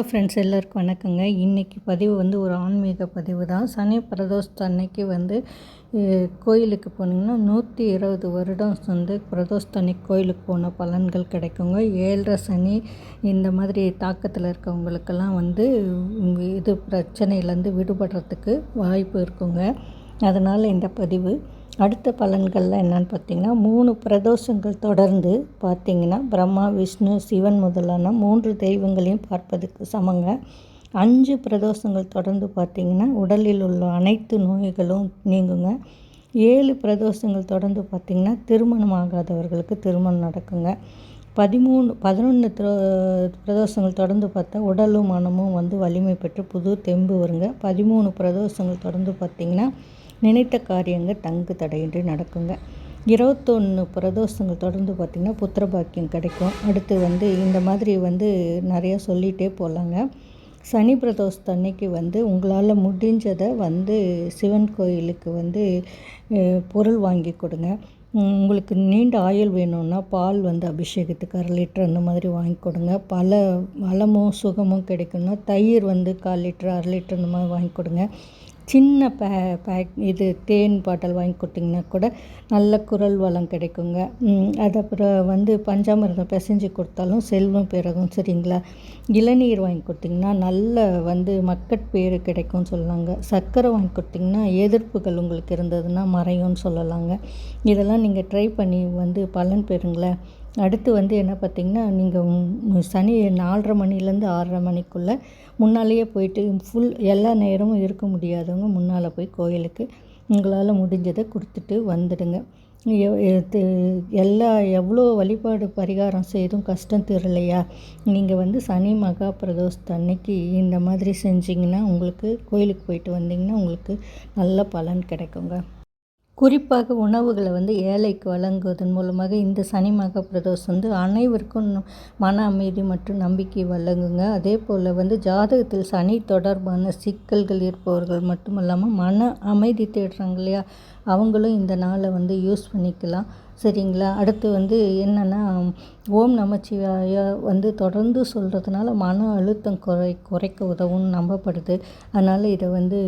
Hello friends எல்லோருக்கும் வணக்கங்க. இன்றைக்கி பதிவு வந்து ஒரு ஆன்மீக பதிவு தான். சனி பிரதோஷத்து அன்னைக்கு வந்து கோயிலுக்கு போனீங்கன்னா நூற்றி இருபது வருடம் வந்து பிரதோஷத்து அன்னைக்கு கோயிலுக்கு போன பலன்கள் கிடைக்குங்க. ஏழரை சனி இந்த மாதிரி தாக்கத்தில் இருக்கவங்களுக்கெல்லாம் வந்து இது பிரச்சனையிலேருந்து விடுபடுறதுக்கு வாய்ப்பு இருக்குங்க. அதனால் இந்த பதிவு அடுத்த பலன்கள்லாம் என்னன்னு பார்த்தீங்கன்னா மூணு பிரதோஷங்கள் தொடர்ந்து பார்த்தீங்கன்னா பிரம்மா விஷ்ணு சிவன் முதலான மூன்று தெய்வங்களையும் பார்ப்பதுக்கு சமங்க. அஞ்சு பிரதோஷங்கள் தொடர்ந்து பார்த்தீங்கன்னா உடலில் உள்ள அனைத்து நோய்களும் நீங்குங்க. ஏழு பிரதோஷங்கள் தொடர்ந்து பார்த்திங்கன்னா திருமணம் ஆகாதவர்களுக்கு திருமணம் நடக்குங்க. பதிமூணு பதினொன்று பிரதோஷங்கள் தொடர்ந்து பார்த்தா உடலும் மனமும் வந்து வலிமை பெற்று புது தெம்பு வருங்க. பதிமூணு பிரதோஷங்கள் தொடர்ந்து பார்த்திங்கன்னா நினைத்த காரியங்கள் தங்கு தடையின்றி நடக்குங்க. இருபத்தொன்று பிரதோஷங்கள் தொடர்ந்து பார்த்திங்கன்னா புத்திர பாக்கியம் கிடைக்கும். அடுத்து வந்து இந்த மாதிரி வந்து நிறையா சொல்லிகிட்டே போகலாங்க சனி பிரதோஷத்து அன்னைக்கு வந்து உங்களால் முடிஞ்சதை வந்து சிவன் கோயிலுக்கு வந்து பொருள் வாங்கி கொடுங்க. உங்களுக்கு நீண்ட ஆயுள் வேணும்னா பால் வந்து அபிஷேகத்துக்கு அரை லிட்டர் அந்த மாதிரி வாங்கி கொடுங்க. பல வளமும் சுகமும் கிடைக்கும்னா தயிர் வந்து கால் லிட்டர் அரை லிட்டர் அந்த மாதிரி வாங்கி கொடுங்க. சின்ன பே பேக் இது தேன் பாட்டில் வாங்கி கொடுத்தீங்கன்னா கூட நல்ல குரல் வளம் கிடைக்குங்க. அது அப்புறம் வந்து பஞ்சாமிரதம் பிசைஞ்சு கொடுத்தாலும் செல்வம் பிறகும் சரிங்களா? இளநீர் வாங்கி கொடுத்தீங்கன்னா நல்ல வந்து மக்கட்பேறு கிடைக்கும்னு சொல்லலாங்க சர்க்கரை வாங்கி கொடுத்தீங்கன்னா எதிர்ப்புகள் உங்களுக்கு இருந்ததுன்னா மறையும்னு சொல்லலாங்க. இதெல்லாம் நீங்கள் ட்ரை பண்ணி வந்து பலன் பெறுங்களேன். அடுத்து வந்து என்ன பார்த்தீங்கன்னா நீங்கள் சனி நாலரை மணிலேருந்து ஆறரை மணிக்குள்ளே முன்னாலேயே போயிட்டு ஃபுல் எல்லா நேரமும் இருக்க முடியாதவங்க முன்னால் போய் கோயிலுக்கு உங்களால் முடிஞ்சதை கொடுத்துட்டு வந்துடுங்க. எல்லா எவ்வளோ வழிபாடு பரிகாரம் செய்தும் கஷ்டம் தீரலையா? நீங்கள் வந்து சனி மகா பிரதோஷத்து அன்னைக்கு இந்த மாதிரி செஞ்சிங்கன்னா உங்களுக்கு கோயிலுக்கு போயிட்டு வந்தீங்கன்னா உங்களுக்கு நல்ல பலன் கிடைக்குங்க. குறிப்பாக உணவுகளை வந்து ஏழைக்கு வழங்குவதன் மூலமாக இந்த சனி மகா பிரதோஷம் வந்து அனைவருக்கும் மன அமைதி மற்றும் நம்பிக்கை வழங்குங்க. அதே போல் வந்து ஜாதகத்தில் சனி தொடர்பான சிக்கல்கள் இருப்பவர்கள் மட்டுமல்லாமல் மன அமைதி தேடுறாங்க இல்லையா? அவங்களும் இந்த நாளை வந்து யூஸ் பண்ணிக்கலாம். சரிங்களா? அடுத்து வந்து என்னென்னா ஓம் நமச்சிவாய வந்து தொடர்ந்து சொல்கிறதுனால மன அழுத்தம் குறை குறைக்க உதவும்னு நம்பப்படுது. அதனால் இதை வந்து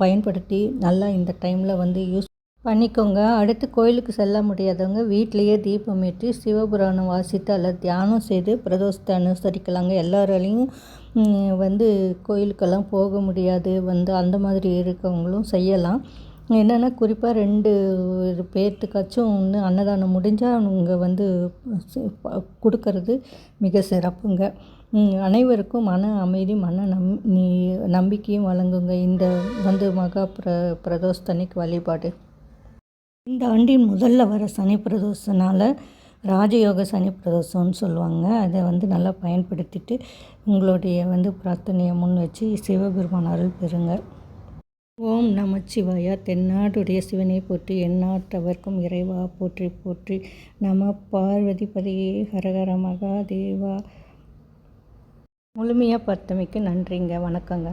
பயன்படுத்தி நல்லா இந்த டைமில் வந்து யூஸ் பண்ணிக்கோங்க. அடுத்து கோயிலுக்கு செல்ல முடியாதவங்க வீட்லேயே தீபம் ஏற்றி சிவபுராணம் வாசித்து அல்லது தியானம் செய்து பிரதோஷத்தை அனுசரிக்கலாங்க. எல்லாராலையும் வந்து கோயிலுக்கெல்லாம் போக முடியாது. வந்து அந்த மாதிரி இருக்கவங்களும் செய்யலாம். என்னென்னா குறிப்பாக ரெண்டு பேர்த்துக்காச்சும் ஒன்று அன்னதானம் முடிஞ்சால் அவங்க வந்து கொடுக்கறது மிக சிறப்புங்க. அனைவருக்கும் மன அமைதி மன நம் நீ- நம்பிக்கையும் வழங்குங்க. இந்த வந்து மகா பிர பிரதோஷத்தன்னைக்கு வழிபாடு. இந்த ஆண்டின் முதல்ல வர சனி பிரதோஷனால ராஜயோக சனி பிரதோஷம்னு சொல்லுவாங்க. அதை வந்து நல்லா பயன்படுத்திட்டு உங்களுடைய வந்து பிரார்த்தனையை முன் வச்சு சிவபெருமான் அருள் பெறுங்க. ஓம் நமச்சிவாயா தென்னாடுடைய சிவனை போற்றி எந்நாட்டவர்க்கும் இறைவா போற்றி போற்றி. நம பார்வதி பதியே ஹரஹர மகாதேவா. முழுமையாக பார்த்தமைக்கு நன்றிங்க. வணக்கங்க.